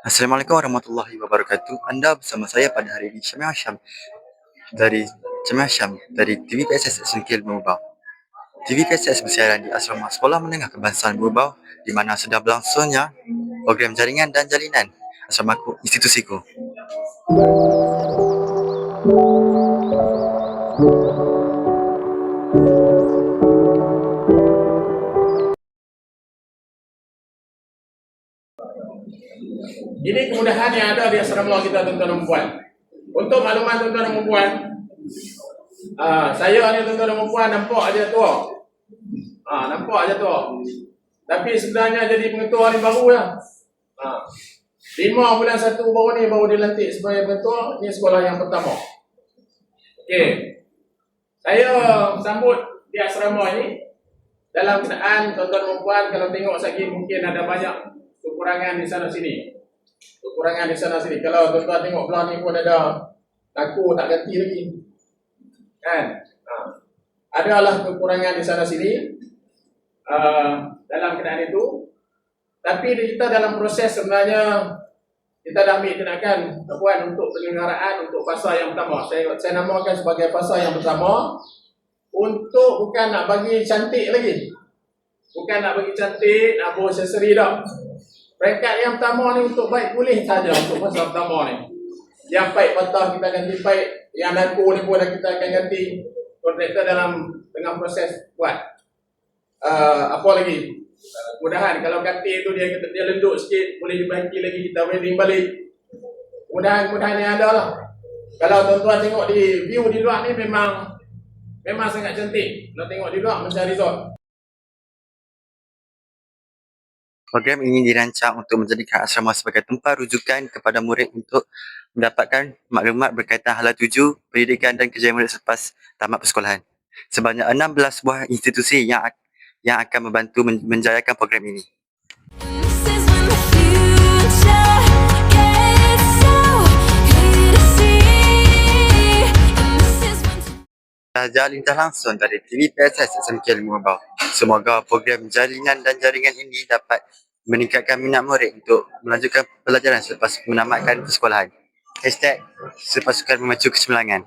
Assalamualaikum warahmatullahi wabarakatuh. Anda bersama saya pada hari ini Syamil Hasham dari Syamil Hasham dari TV PSS Sengkil Mubau. TV PSS bersiaran di Asrama Sekolah Menengah Kebangsaan Mubau di mana sedang berlangsungnya program jaringan dan jalinan asramaku institusiku. Ini kemudahan yang ada di asrama kita tuan-tuan dan puan. Untuk makluman tuan-tuan dan puan, uh, saya ni tuan-tuan dan puan nampak aja tua. Ah, nampak aja tua. Tapi sebenarnya jadi pengetua ni baru lah. Ah. Lima bulan satu baru ni baru dilantik sebagai pengetua, ni sekolah yang pertama. Okey. Saya sambut di asrama ni dalam keadaan tuan-tuan dan puan kalau tengok lagi mungkin ada banyak kekurangan di sana sini kekurangan di sana sini. Kalau tuan-tuan tengok belah ni pun ada laku tak ganti lagi. Kan? Ha. Adalah kekurangan di sana sini uh, dalam keadaan itu. Tapi kita dalam proses sebenarnya kita dah ambil tindakan puan untuk penyelenggaraan untuk fasa yang pertama. Saya saya namakan sebagai fasa yang pertama untuk bukan nak bagi cantik lagi. Bukan nak bagi cantik, nak bawa aksesori dah. Peringkat yang pertama ni untuk baik pulih saja untuk fasa pertama ni. Yang baik patah kita ganti baik, yang laku ni pun kita akan ganti. Kontraktor dalam tengah proses buat. Uh, apa lagi? Uh, mudahan kalau ganti tu dia dia lenduk sikit, boleh dibaiki lagi kita welding balik. Mudahan-mudahan yang ada lah. Kalau tuan-tuan tengok di view di luar ni memang memang sangat cantik. Kalau tengok di luar macam resort. Program ini dirancang untuk menjadikan asrama sebagai tempat rujukan kepada murid untuk mendapatkan maklumat berkaitan hala tuju, pendidikan dan kerjaya murid selepas tamat persekolahan. Sebanyak 16 buah institusi yang yang akan membantu men- menjayakan program ini. Sahaja lintas langsung dari TV PSS SMK Ilmu Mubau. Semoga program jaringan dan jaringan ini dapat meningkatkan minat murid untuk melanjutkan pelajaran selepas menamatkan persekolahan. Hashtag sepasukan memacu kecemerlangan.